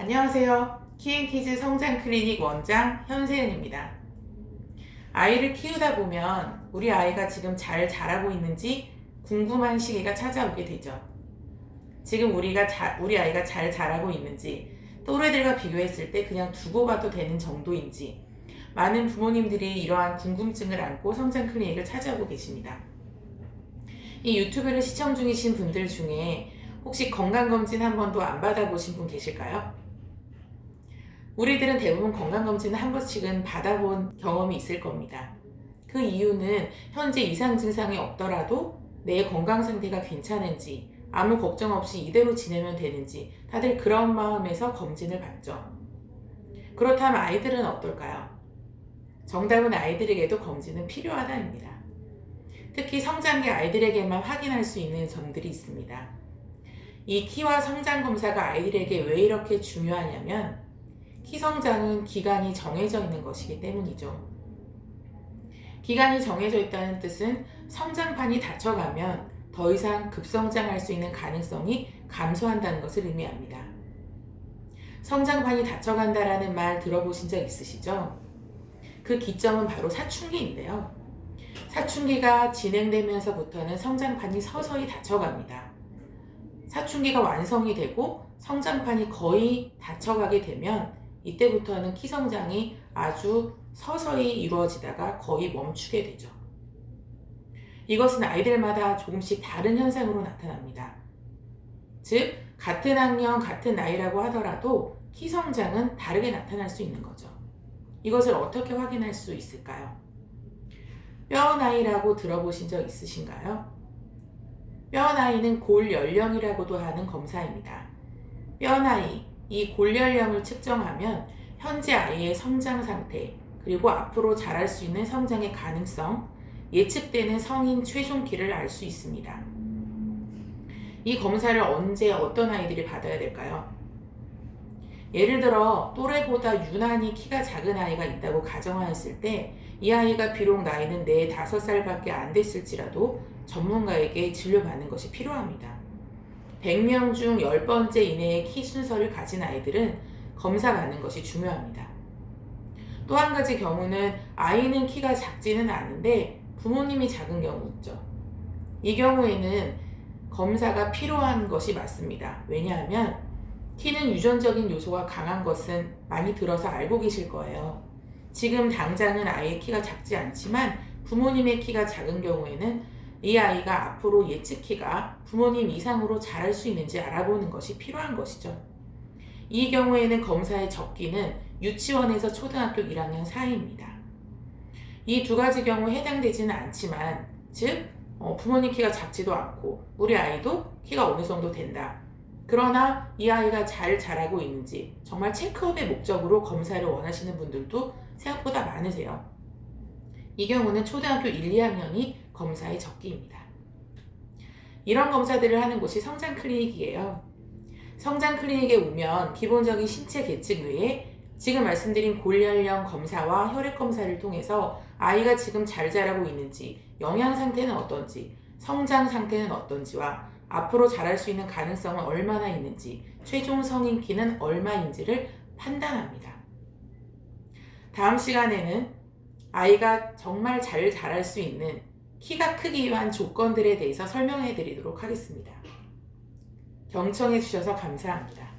안녕하세요. 키앤키즈 성장 클리닉 원장 현세은입니다. 아이를 키우다 보면 우리 아이가 지금 잘 자라고 있는지 궁금한 시기가 찾아오게 되죠. 지금 우리가 자, 우리 아이가 잘 자라고 있는지 또래들과 비교했을 때 그냥 두고 봐도 되는 정도인지 많은 부모님들이 이러한 궁금증을 안고 성장 클리닉을 찾아오고 계십니다. 이 유튜브를 시청 중이신 분들 중에 혹시 건강검진 한 번도 안 받아보신 분 계실까요? 우리들은 대부분 건강검진을 한 번씩은 받아본 경험이 있을 겁니다. 그 이유는 현재 이상 증상이 없더라도 내 건강 상태가 괜찮은지 아무 걱정 없이 이대로 지내면 되는지 다들 그런 마음에서 검진을 받죠. 그렇다면 아이들은 어떨까요? 정답은 아이들에게도 검진은 필요하다입니다. 특히 성장기 아이들에게만 확인할 수 있는 점들이 있습니다. 이 키와 성장 검사가 아이들에게 왜 이렇게 중요하냐면 키 성장은 기간이 정해져 있는 것이기 때문이죠. 기간이 정해져 있다는 뜻은 성장판이 닫혀가면 더 이상 급성장할 수 있는 가능성이 감소한다는 것을 의미합니다. 성장판이 닫혀간다라는 말 들어보신 적 있으시죠? 그 기점은 바로 사춘기인데요. 사춘기가 진행되면서부터는 성장판이 서서히 닫혀갑니다. 사춘기가 완성이 되고 성장판이 거의 닫혀가게 되면 이때부터는 키 성장이 아주 서서히 이루어지다가 거의 멈추게 되죠. 이것은 아이들마다 조금씩 다른 현상으로 나타납니다. 즉, 같은 학년, 같은 나이라고 하더라도 키 성장은 다르게 나타날 수 있는 거죠. 이것을 어떻게 확인할 수 있을까요? 뼈 나이라고 들어보신 적 있으신가요? 뼈 나이는 골 연령이라고도 하는 검사입니다. 뼈 나이, 이골 연령을 측정하면 현재 아이의 성장 상태, 그리고 앞으로 자랄 수 있는 성장의 가능성, 예측되는 성인 최종 키를 알 수 있습니다. 이 검사를 언제 어떤 아이들이 받아야 될까요? 예를 들어 또래보다 유난히 키가 작은 아이가 있다고 가정하였을 때 이 아이가 비록 나이는 4, 5살밖에 안 됐을지라도 전문가에게 진료받는 것이 필요합니다. 100명 중 10번째 이내의 키 순서를 가진 아이들은 검사 받는 것이 중요합니다. 또 한 가지 경우는 아이는 키가 작지는 않은데 부모님이 작은 경우 있죠. 이 경우에는 검사가 필요한 것이 맞습니다. 왜냐하면 키는 유전적인 요소가 강한 것은 많이 들어서 알고 계실 거예요. 지금 당장은 아이의 키가 작지 않지만 부모님의 키가 작은 경우에는 이 아이가 앞으로 예측 키가 부모님 이상으로 자랄 수 있는지 알아보는 것이 필요한 것이죠. 이 경우에는 검사의 적기는 유치원에서 초등학교 1학년 사이입니다. 이 두 가지 경우 해당되지는 않지만, 즉, 어, 부모님 키가 작지도 않고, 우리 아이도 키가 어느 정도 된다. 그러나 이 아이가 잘 자라고 있는지 정말 체크업의 목적으로 검사를 원하시는 분들도 생각보다 많으세요. 이 경우는 초등학교 1, 2학년이 검사의 적기입니다. 이런 검사들을 하는 곳이 성장 클리닉이에요. 성장 클리닉에 오면 기본적인 신체 계측 외에 지금 말씀드린 골연령 검사와 혈액 검사를 통해서 아이가 지금 잘 자라고 있는지, 영양 상태는 어떤지, 성장 상태는 어떤지와 앞으로 자랄 수 있는 가능성은 얼마나 있는지, 최종 성인 키는 얼마인지를 판단합니다. 다음 시간에는 아이가 정말 잘 자랄 수 있는 키가 크기 위한 조건들에 대해서 설명해 드리도록 하겠습니다. 경청해 주셔서 감사합니다.